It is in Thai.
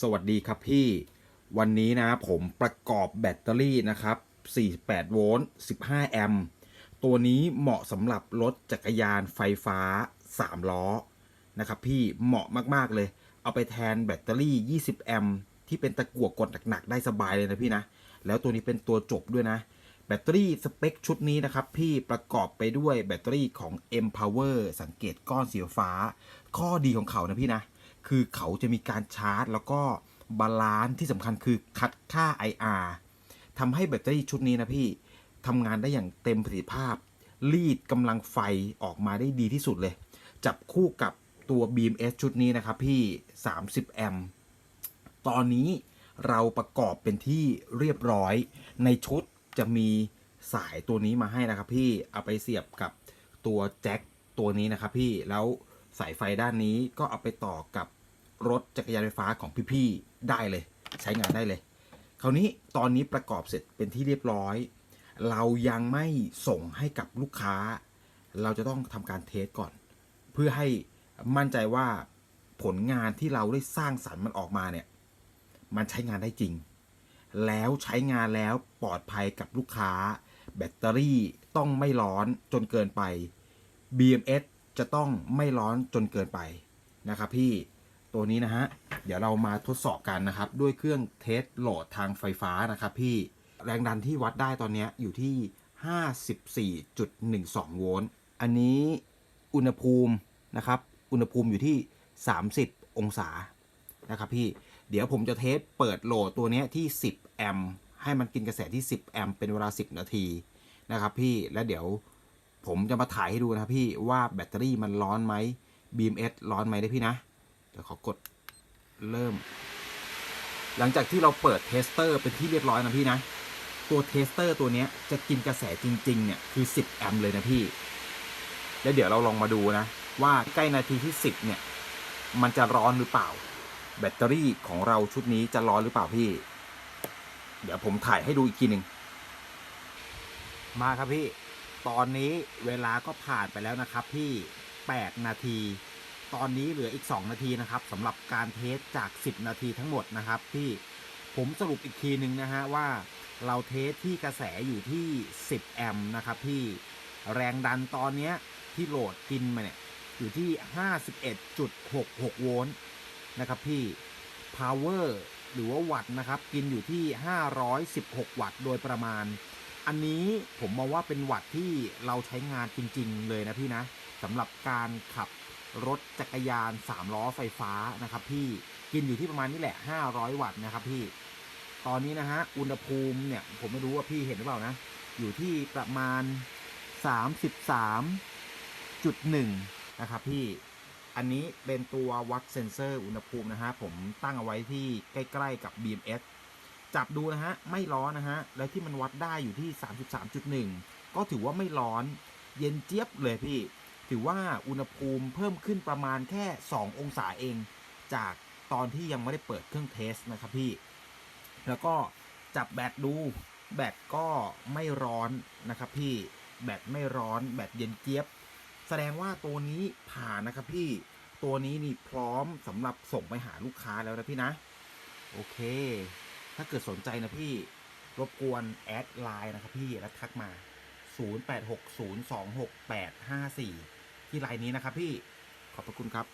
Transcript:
สวัสดีครับพี่ วันนี้นะผมประกอบแบตเตอรี่นะครับ 48 โวลต์ 15 แอมป์ ตัวนี้เหมาะสำหรับรถจักรยานไฟฟ้า 3 ล้อ นะครับพี่เหมาะมาก ๆ เลย เอาไปแทนแบตเตอรี่ 20 แอมป์ที่เป็นตะกั่วกดหนัก ๆ ได้สบายเลยนะพี่นะ แล้วตัวนี้เป็นตัวจบด้วยนะ แบตเตอรี่สเปคชุดนี้นะครับพี่ประกอบไปด้วยแบตเตอรี่ของ M Power สังเกตก้อนสีฟ้า ข้อดีของเขานะพี่นะ คือเขาจะมีการชาร์จ แล้วก็บาลานซ์ที่สำคัญคือคัดค่า IR ทำให้แบตเตอรี่ชุดนี้นะพี่ทำงานได้อย่างเต็มประสิทธิภาพ รีดกำลังไฟออกมาได้ดีที่สุดเลย จับคู่กับตัว BMS ชุดนี้นะครับพี่ 30 แอมป์ตอนนี้เราประกอบเป็นที่เรียบร้อย ในชุดจะมีสายตัวนี้มาให้นะครับพี่ เอาไปเสียบกับตัวแจ็คตัวนี้นะครับพี่ แล้ว สายไฟด้านนี้ก็เอาไปต่อกับรถจักรยานไฟฟ้าของพี่ๆได้เลย ใช้งานได้เลย คราวนี้ตอนนี้ประกอบเสร็จเป็นที่เรียบร้อย เรายังไม่ส่งให้กับลูกค้า เราจะต้องทำการเทสก่อน เพื่อให้มั่นใจว่าผลงานที่เราได้สร้างสรรค์มันออกมาเนี่ย มันใช้งานได้จริง แล้วใช้งานแล้วปลอดภัยกับลูกค้า แบตเตอรี่ต้องไม่ร้อนจนเกินไป BMS จะต้องไม่ร้อนจนเกินไปนะครับพี่ตัวนี้นะฮะ เดี๋ยวเรามาทดสอบกันนะครับ ด้วยเครื่องเทสโหลดทางไฟฟ้านะครับพี่แรงดันที่วัดได้ตอนนี้อยู่ที่ 54.12 โวลต์อันนี้อุณหภูมินะครับ อุณหภูมิอยู่ที่ 30 องศานะครับพี่เดี๋ยวผมจะเทสเปิดโหลดตัวนี้ที่ 10 แอมป์ให้มันกินกระแสที่ 10 แอมป์เป็นเวลา 10 นาทีนะครับพี่แล้วเดี๋ยว ผมจะมาถ่ายให้ดูนะพี่ว่าแบตเตอรี่มันร้อนไหม BMS ร้อนไหมได้พี่นะ เดี๋ยวขอกดเริ่ม หลังจากที่เราเปิดเทสเตอร์เป็นที่เรียบร้อยนะพี่นะ ตัวเทสเตอร์ตัวนี้จะกินกระแสจริง ๆ เนี่ย คือ 10 แอมป์เลยนะพี่ แล้วเดี๋ยวเราลองมาดูนะ ว่าใกล้นาทีที่ 10 เนี่ย มันจะร้อนหรือเปล่า แบตเตอรี่ของเราชุดนี้จะร้อนหรือเปล่าพี่ เดี๋ยวผมถ่ายให้ดูอีกทีหนึ่งมาครับพี่ ตอนนี้เวลาก็ผ่านไปแล้วนะครับพี่ 8 นาที ตอนนี้เหลืออีก 2 นาทีนะครับสำหรับการเทสจาก 10 นาทีทั้งหมดนะครับพี่ผมสรุปอีกทีหนึ่งนะฮะว่าเราเทสที่กระแสอยู่ที่ 10 แอมป์นะครับพี่แรงดันตอนนี้ที่โหลดกินมาเนี่ยอยู่ที่ 51.66 โวลต์นะครับพี่ power หรือว่าวัตต์นะครับ กินอยู่ที่ 516 วัตต์โดยประมาณ อันนี้ผมมองว่าเป็นวัตต์ที่เราใช้งานจริง ๆ เลยนะพี่นะสำหรับการขับรถจักรยาน 3 ล้อไฟฟ้านะครับพี่กินอยู่ที่ประมาณนี้แหละ 500 วัตต์นะครับพี่ ตอนนี้นะฮะอุณหภูมิเนี่ยผมไม่รู้ว่าพี่เห็นหรือเปล่านะ อยู่ที่ประมาณ 33.1 นะครับพี่อันนี้เป็นตัววัดเซนเซอร์อุณหภูมินะฮะผมตั้งเอาไว้ที่ใกล้ ๆ กับ BMS จับดูนะฮะ ไม่ร้อนนะฮะ แล้วที่มันวัดได้อยู่ที่ 33.1 ก็ถือว่าไม่ร้อน เย็นเจี๊ยบเลยพี่ ถือว่าอุณหภูมิเพิ่มขึ้นประมาณแค่ 2 องศาเอง จากตอนที่ยังไม่ได้เปิดเครื่องเทสนะครับพี่ แล้วก็จับแบตดู แบตก็ไม่ร้อนนะครับพี่ แบตไม่ร้อน แบตเย็นเจี๊ยบ แสดงว่าตัวนี้ผ่านนะครับพี่ ตัวนี้นี่พร้อมสำหรับส่งไปหาลูกค้าแล้วนะพี่นะ โอเค ถ้าเกิดสนใจนะพี่รบกวนแอดไลน์นะครับพี่แล้วทักมา 086026854ที่ไลน์นี้นะครับพี่ขอบพระคุณครับ